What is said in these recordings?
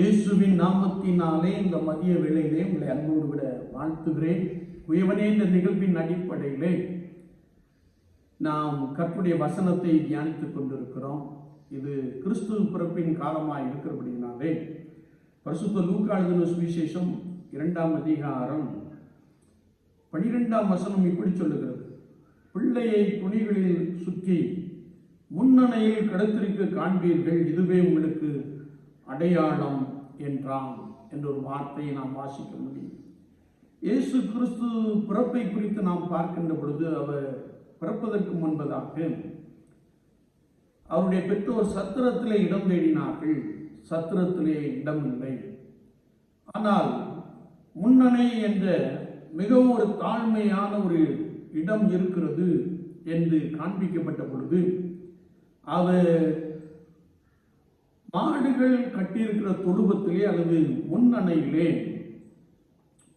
இயேசுவின் நாமத்தினாலே இந்த மதிய வேளையிலே உங்களை அன்போடு விட வாழ்த்துகிறேன். உயவனே இந்த நிகழ்வின் அடிப்படையிலே நாம் கற்புடைய வசனத்தை தியானித்துக் கொண்டிருக்கிறோம். இது கிறிஸ்துவ பிறப்பின் காலமாக இருக்கிறபடினாலே பரிசுத்த லூக்காழுதின சுவிசேஷம் இரண்டாம் அதிகாரம் பனிரெண்டாம் வசனம் இப்படி சொல்லுகிறது. பிள்ளையை துணிகளில் சுற்றி முன்னணையில் கடத்திற்கு காண்பீர்கள் இதுவே உங்களுக்கு அடையாளம். என்றான் என்ற ஒரு வார்த்தையை நாம் வாசிக்க முடியும். இயேசு கிறிஸ்து பிறப்பை குறித்து நாம் பார்க்கின்ற பொழுது அவர் பிறப்பதற்கு முன்பதாக அவருடைய பெற்றோர் சத்திரத்திலே இடம் தேடினார்கள். சத்திரத்திலே இடம் இல்லை. ஆனால் முன்னணை என்ற மிகவும் ஒரு தாழ்மையான ஒரு இடம் இருக்கிறது என்று காண்பிக்கப்பட்ட பொழுது அவர் ஆடுகள் கட்டியிருக்கிற தொழுவத்திலே அல்லது முன்னணையிலே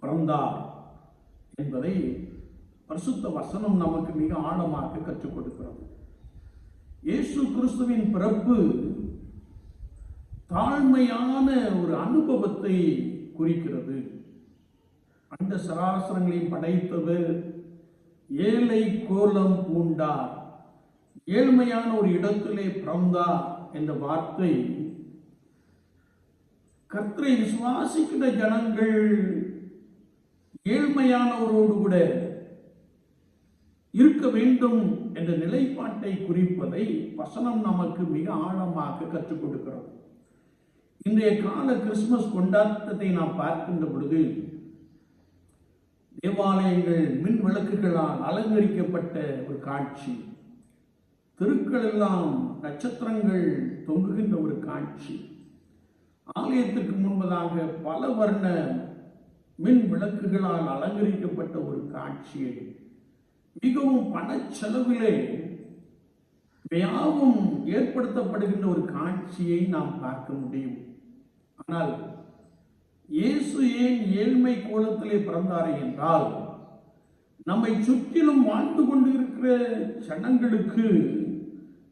பிறந்தார் என்பதை பரிசுத்த வசனம் நமக்கு மிக ஆழமாக கற்றுக் கொடுக்கிறது. இயேசு கிறிஸ்துவின் பிறப்பு தாழ்மையான ஒரு அனுபவத்தை குறிக்கிறது. அந்த சராசரங்களையும் படைத்தவர் ஏழை கோலம் பூண்டார். ஏழ்மையான ஒரு இடத்திலே பிறந்தார் என்ற வார்த்தை கர்த்தரை விசுவாசிக்கிற ஜனங்கள் ஏழ்மையானவரோடு கூட இருக்க வேண்டும் என்ற நிலைப்பாட்டை குறிப்பதை வசனம் நமக்கு மிக ஆழமாக கற்றுக் கொடுக்கிறோம். இன்றைய கால கிறிஸ்துமஸ் கொண்டாட்டத்தை நாம் பார்க்கின்ற பொழுது தேவாலயங்கள் மின் விளக்குகளால் அலங்கரிக்கப்பட்ட ஒரு காட்சி தெருக்கள் எல்லாம் நட்சத்திரங்கள் தொங்குகின்ற ஒரு காட்சி ஆலயத்திற்கு முன்பதாக பல வர்ண மின் விளக்குகளால் அலங்கரிக்கப்பட்ட ஒரு காட்சியை மிகவும் பணச்செலவிலே யாவும் ஏற்படுத்தப்படுகின்ற ஒரு காட்சியை நாம் பார்க்க முடியும். ஆனால் இயேசு ஏன் ஏழ்மை கோலத்திலே பிறந்தார் என்றால் நம்மை சுற்றிலும் வாழ்ந்து கொண்டிருக்கிற ஜனங்களுக்கு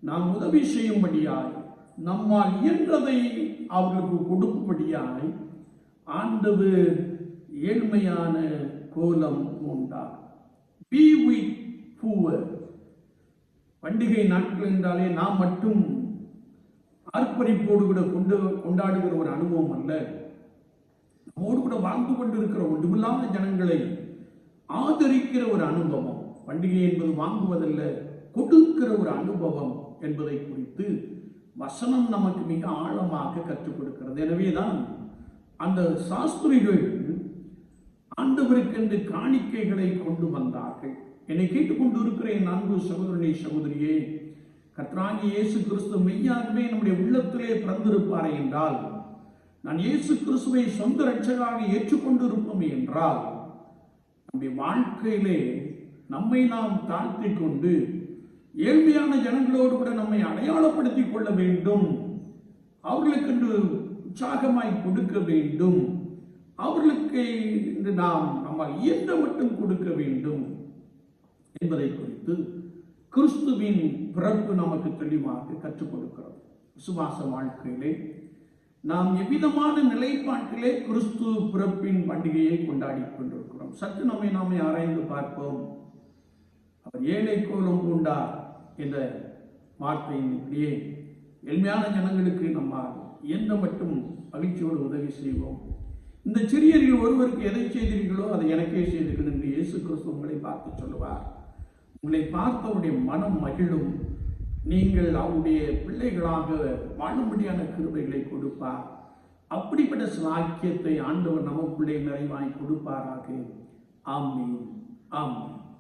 நாம் உதவி செய்யும்படியாய் நம்மால் இயன்றதை அவர்களுக்கு கொடுக்கும்படியாய் ஆண்டவர் ஏழ்மையான கோலம் உண்டார் பி வித் பூவர் பண்டிகை நாட்கள் என்றாலே நாம் மட்டும் ஆர்ப்பரிப்போடு கூட கொண்டு கொண்டாடுகிற ஒரு அனுபவம் அல்ல. நம்மோடு கூட வாழ்ந்து கொண்டிருக்கிற ஒன்றுமில்லாத ஜனங்களை ஆதரிக்கிற ஒரு அனுபவம். பண்டிகை என்பது வாங்குவதல்ல கொடுக்கிற ஒரு அனுபவம் என்பதை குறித்து வசனம் நமக்கு மிக ஆழமாக கற்றுக் கொடுக்கிறது. எனவேதான் அந்த சாஸ்திரிகள் ஆண்டவருக்கென்று காணிக்கைகளை கொண்டு வந்தார்கள். என்னை கேட்டுக்கொண்டு இருக்கிற என் அன்பு சகோதரனே சகோதரியே. கத்ராங்கி இயேசு கிறிஸ்து மெய்யாகவே நம்முடைய உள்ளத்திலே பிறந்திருப்பாரே என்றால் நான் இயேசு கிறிஸ்துவை சொந்த ரட்சகராக ஏற்றுக்கொண்டு இருப்போமே என்றால் நம்முடைய வாழ்க்கையிலே நம்மை நாம் தாழ்த்தி கொண்டு ஏழ்மையான ஜனங்களோடு கூட நம்மை அடையாளப்படுத்திக் கொள்ள வேண்டும். அவர்களுக்கென்று உற்சாகமாய் கொடுக்க வேண்டும். அவர்களுக்கு இன்று நாம் நம்மால் இயன்ற மட்டும் கொடுக்க வேண்டும் என்பதை குறித்து கிறிஸ்துவின் பிறப்பு நமக்கு தெளிவாக கற்றுக் கொடுக்கிறது விசுவாச வாழ்க்கையிலே நாம் எவ்விதமான நிலைப்பாட்டிலே கிறிஸ்து பிறப்பின் பண்டிகையை கொண்டாடி கொண்டிருக்கிறோம். சற்று நம்மை நாமே ஆராய்ந்து பார்ப்போம். அவர் ஏழை கோலம் பூண்டார். என்ற வார்த்தையின் இப்படியே எளிமையான ஜனங்களுக்கு நம்மால் எந்த மட்டும் மகிழ்ச்சியோடு உதவி செய்வோம். இந்த சிறியர்கள் ஒருவருக்கு எதை செய்தீர்களோ அதை எனக்கே செய்தீர்கள் என்று இயேசு கிறிஸ்து உங்களை பார்த்து சொல்லுவார். உங்களை பார்த்தவருடைய மனம் மகிழும். நீங்கள் அவருடைய பிள்ளைகளாக வாழும்படியான கிருபைகளை கொடுப்பார். அப்படிப்பட்ட சாக்கியத்தை ஆண்டவர் நமக்குள்ளே நிறைவாய் கொடுப்பாராக. ஆமீன். ஆமீன்.